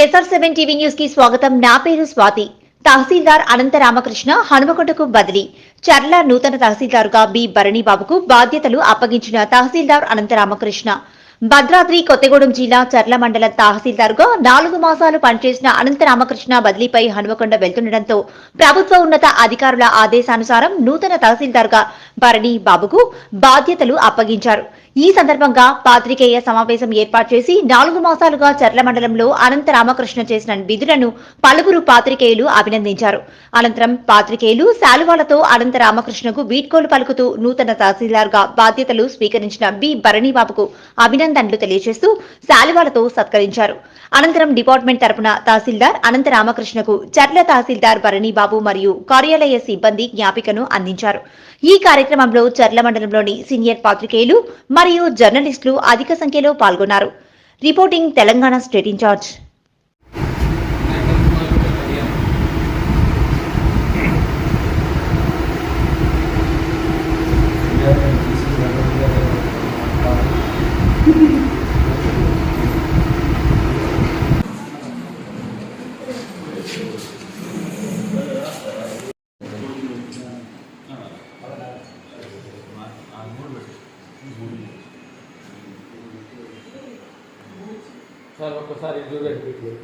SR seven TV న్యూస్కి స్వాగతం. నా పేరు స్వాతి. తహసీల్దార్ అనంత రామకృష్ణ హనుమకొండకు బదిలీ. చర్ల నూతన తహసీల్దారుగా బి భరణిబాబుకు బాధ్యతలు అప్పగించిన తహసీల్దార్ అనంత రామకృష్ణ. భద్రాద్రి కొత్తగూడెం జిల్లా చర్ల మండల తహసీల్దారుగా నాలుగు మాసాలు పనిచేసిన అనంత రామకృష్ణ బదిలీపై హనుమకొండ వెళ్తుండటంతో ప్రభుత్వ ఉన్నత అధికారుల ఆదేశానుసారం నూతన తహసీల్దార్గా భరణి బాబుకు బాధ్యతలు అప్పగించారు. ఈ సందర్భంగా పాత్రికేయ సమావేశం ఏర్పాటు చేసి నాలుగు మాసాలుగా చర్ల మండలంలో అనంత రామకృష్ణ చేసిన విధులను పలువురు పాత్రికేయులు అభినందించారు. అనంతరం పాత్రికేయులు శాలువాలతో అనంత రామకృష్ణకు వీడ్కోలు పలుకుతూ నూతన తహసీల్దార్గా బాధ్యతలు స్వీకరించిన బి. భరణిబాబుకు అభినందనలు తెలియజేస్తూ శాలువాలతో సత్కరించారు. అనంతరం డిపార్ట్మెంట్ తరపున తహసీల్దార్ అనంత రామకృష్ణకు చర్ల తహసీల్దార్ భరణిబాబు మరియు కార్యాలయ సిబ్బంది జ్ఞాపికను అందించారు. ఈ కార్యక్రమంలో చర్ల మండలంలోని సీనియర్ పాత్రికేయులు మరియు జర్నలిస్టులు అధిక సంఖ్యలో పాల్గొన్నారు. Reporting Telangana state incharge. Sir ఒక్కసారి చూడండి ప్రతిసారి చేత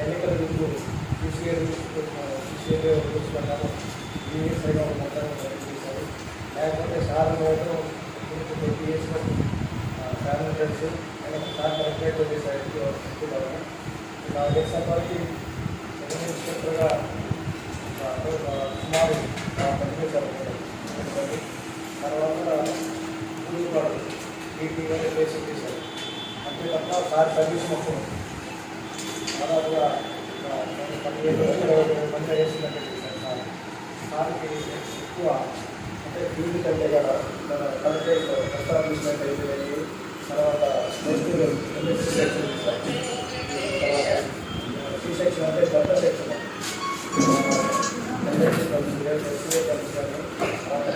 ఎన్నికల ముందు సీసీఏ సీసీఏ రూల్స్ ప్రకారం ఈ సైడ్ చేశారు లేకపోతే సార్ మాత్రం twenty years family sir collectorate చేశారు నాకు తెలిసిన ఇన్స్పెక్టర్గా సుమారు పనిచేశారు తర్వాత వాడు టీటీగా చేశారు అంతే తప్ప సార్ సర్వీస్ మొత్తం పదిహేను ఇరవై మంది వేసినట్టు సార్ సార్కి ఎక్కువ అంటే ఫీల్డ్ కంటే కూడా కలెక్టరేట్ ఎస్టాబ్లిష్మెంట్ అయితే తర్వాత నెక్స్ట్ ఎంఎస్సీ సెక్షన్ తర్వాత సి సెక్షన్ అంటే సెక్షన్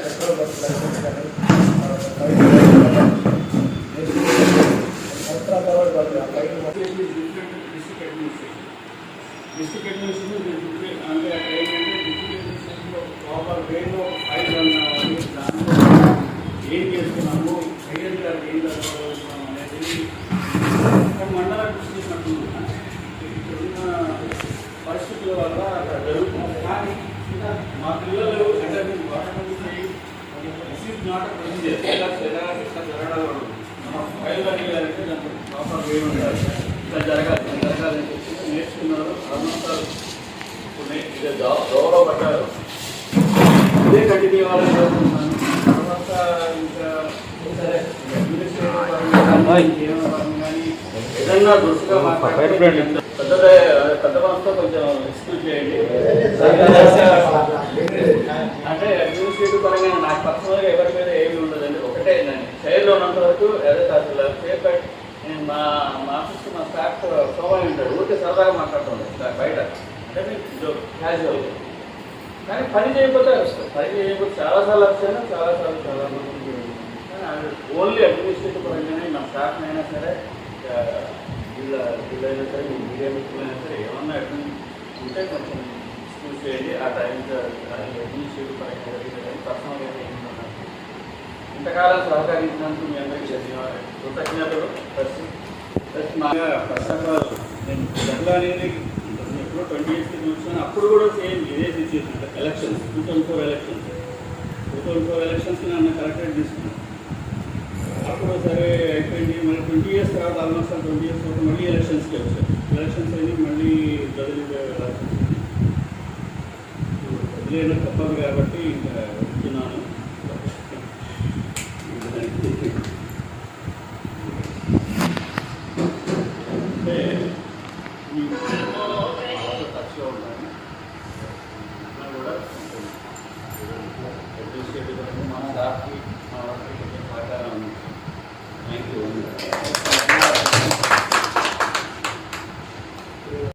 పెట్రోల్ బస్సు లైసెన్స్ కానీ సంవత్సరాల తర్వాత వాళ్ళు ఆ బయట మొత్తం డిస్ట్రిక్ట్ అడ్మినిస్ట్రేషన్ డిస్ట్రిక్ట్ అడ్మినిస్ట్రేషన్ అంటే ఏంటంటే డిస్ట్రిక్ట్ అడ్మినిస్ట్రేషన్లో ప్రాపర్ వేలో ఫైల్ అన్నవాళ్ళు దాంట్లో ఏం చేస్తున్నాము ఐఎల్ గారు ఏం అనేది ఇప్పుడున్న పరిస్థితుల వల్ల అక్కడ జరుగుతుంది? కానీ మా పిల్లలు అంటే దిస్ ఈజ్ నాట్ ప్రొసీజర్ ఎలా ఎలా ఇట్లా జరగడం ఫైల్ అడిగారంటే దాంట్లో ప్రాపర్ వే ఉండాలి జరగాలి ఇట్లా జరగాలి అని చెప్పి నేర్చుకున్నారు అనంతరం ఇప్పుడు నే- ఇదే గౌ- గౌరవపడ్డారు ఇదే కంటిన్యూ అవ్వాలని కోరుకుంటున్నాను తర్వాత ఇంకా సరే అడ్మినిస్ట్రేటివ్ పరంగా ఇంకేమైనా పరంగా కానీ ఏదన్నా దృష్టిగా మాట్లాడితే పెద్దదే పెద్ద మనసుతో కొంచెం ఎక్స్క్యూజ్ చేయండి అంటే అడ్మినిస్ట్రేటివ్ పరంగా నాకు పర్సనల్గా ఎవరి మీద ఏమీ ఉండదండి ఒకటే నేను చైర్లో ఉన్నంత వరకు ఏదైతే అసలు పేరు బయట నేను మా మా ఆఫీస్కి మా స్టాఫ్ సోమని ఉంటాడు ఊరికే సరదాగా మాట్లాడుతుండే బయట అంటే మీకు క్యాజువల్ కానీ పని చేయకపోతే పని చేయకపోతే చాలాసార్లు వచ్చాను చాలాసార్లు చాలా మంది కానీ ఓన్లీ అడ్మినిస్ట్రేటివ్ పరంగానే నా స్టాఫ్ అయినా సరే వీళ్ళ వీళ్ళైనా సరే మీ మీడియా మిత్రులైనా సరే ఏమన్నా అడ్మిన్ ఉంటే కొంచెం చూస్ చేయండి. ఆ టైం అడ్మినిస్ట్రేటివ్ పరంగా జరిగింది కానీ పర్సనల్గా ఏమన్నా ఇంతకాలం సహకరించినందుకు మీ అందరికీ ధన్యవాదాలు. కృతజ్ఞతలు. ప్లస్ ప్లస్ మా ఫస్ట్ ఆఫ్ ఆల్ నేను జర్లా అనేది ఎప్పుడో ట్వంటీ ఇయర్స్ కింద అప్పుడు కూడా సేమ్ ఇదే situation elections two thousand four elections two thousand four ఎలక్షన్స్కి నన్ను కరెక్ట్గా తీసుకున్నాను అప్పుడు సరే అయిపోయింది మళ్ళీ ట్వంటీ ఇయర్స్ తర్వాత ఆల్మోస్ట్ ఆల్ ట్వంటీ ఇయర్స్ తర్వాత మళ్ళీ ఎలక్షన్స్కి వచ్చాయి ఎలక్షన్స్ అయినా మళ్ళీ ప్రజలు వెళ్ళాల్సి వదిలేయడం తప్పదు కాబట్టి ఇంకా వస్తున్నాను అంటే ఈ టచ్లో ఉంటాను కూడా అడ్మినిస్ట్రేటివ్ మనం దానికి